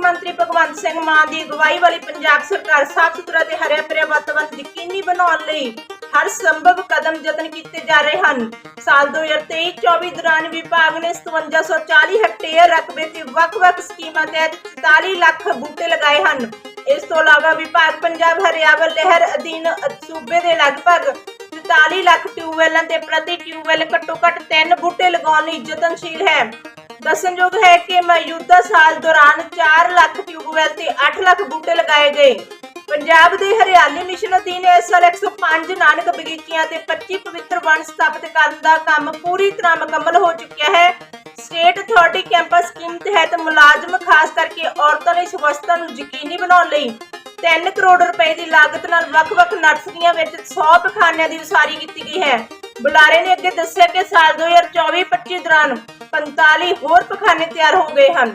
ਮੰਤਰੀ ਭਗਵੰਤ ਸਿੰਘ ਮਾਨ ਦੀ ਅਗਵਾਈ ਵਾਲੀ ਪੰਜਾਬ ਸਰਕਾਰ ਸਾਫ਼ ਸੁਥਰਾ ਤੇ ਹਰਿਆ ਭਰਿਆ ਵਾਤਾਵਰਣ ਯਕੀਨੀ ਬਣਾਉਣ ਲਈ ਹਰ ਸੰਭਵ ਕਦਮ ਯਤਨ ਕੀਤੇ ਜਾ ਰਹੇ ਹਨ। ਸਾਲ 2023-24 ਦੌਰਾਨ ਵਿਭਾਗ ਨੇ 5740 ਹੈਕਟੇਅਰ ਰਕਬੇ ਤੇ ਵੱਖ-ਵੱਖ ਸਕੀਮਾਂ ਤਹਿਤ 44 ਲੱਖ ਬੂਟੇ ਲਗਾਏ ਹਨ। ਇਸ ਤੋਂ ਇਲਾਵਾ ਵਿਭਾਗ ਪੰਜਾਬ ਹਰਿਆਵਲ ਲਹਿਰ ਅਧੀਨ ਸੂਬੇ ਦੇ ਲਗਭਗ 44 ਲੱਖ ਟਿਊਬਵੈੱਲਾਂ ਤੇ ਪ੍ਰਤੀ ਟਿਊਬਵੈੱਲ ਘੱਟੋ-ਘੱਟ 3 ਬੂਟੇ ਲਗਾਉਣ ਲਈ ਯਤਨਸ਼ੀਲ ਹੈ। ਦੱਸਣਯੋਗ ਹੈ ਕਿ ਮੌਜੂਦਾ ਸਾਲ ਦੌਰਾਨ 4 ਲੱਖ ਟਿਊਬਵੈੱਲ ਤੇ 8 ਲੱਖ ਬੂਟੇ ਲਗਾਏ ਗਏ। ਪੰਜਾਬ ਦੇ ਹਰਿਆਲੀ ਮਿਸ਼ਨ ਅਧੀਨ ਇਸ ਸਾਲ 105 ਨਾਨਕ ਬਗੀਚੀਆਂ ਤੇ 25 ਪਵਿੱਤਰ ਵਣ ਸਥਾਪਿਤ ਕਰਨ ਦਾ ਕੰਮ ਪੂਰੀ ਤਰ੍ਹਾਂ ਮੁਕੰਮਲ ਹੋ ਚੁੱਕਿਆ ਹੈ। ਸਟੇਟ ਅਥਾਰਟੀ ਕੈਂਪਸ ਸਕੀਮ ਤਹਿਤ ਮੁਲਾਜ਼ਮ, ਖਾਸ ਕਰਕੇ ਔਰਤਾਂ ਲਈ ਸਵਸਥਤਾ ਨੂੰ ਯਕੀਨੀ ਬਣਾਉਣ ਲਈ 3 ਕਰੋੜ ਰੁਪਏ ਦੀ ਲਾਗਤ ਨਾਲ ਵੱਖ-ਵੱਖ ਨਰਸਰੀਆਂ ਵਿੱਚ 100 ਪਖਾਨਿਆਂ ਦੀ ਉਸਾਰੀ ਕੀਤੀ ਗਈ ਹੈ। ਬੁਲਾਰੇ ਨੇ ਅੱਗੇ ਦੱਸਿਆ ਕਿ ਸਾਲ 2024-25 ਦੌਰਾਨ 45 ਹੋਰ ਪਖਾਨੇ ਤਿਆਰ ਹੋ ਗਏ ਹਨ।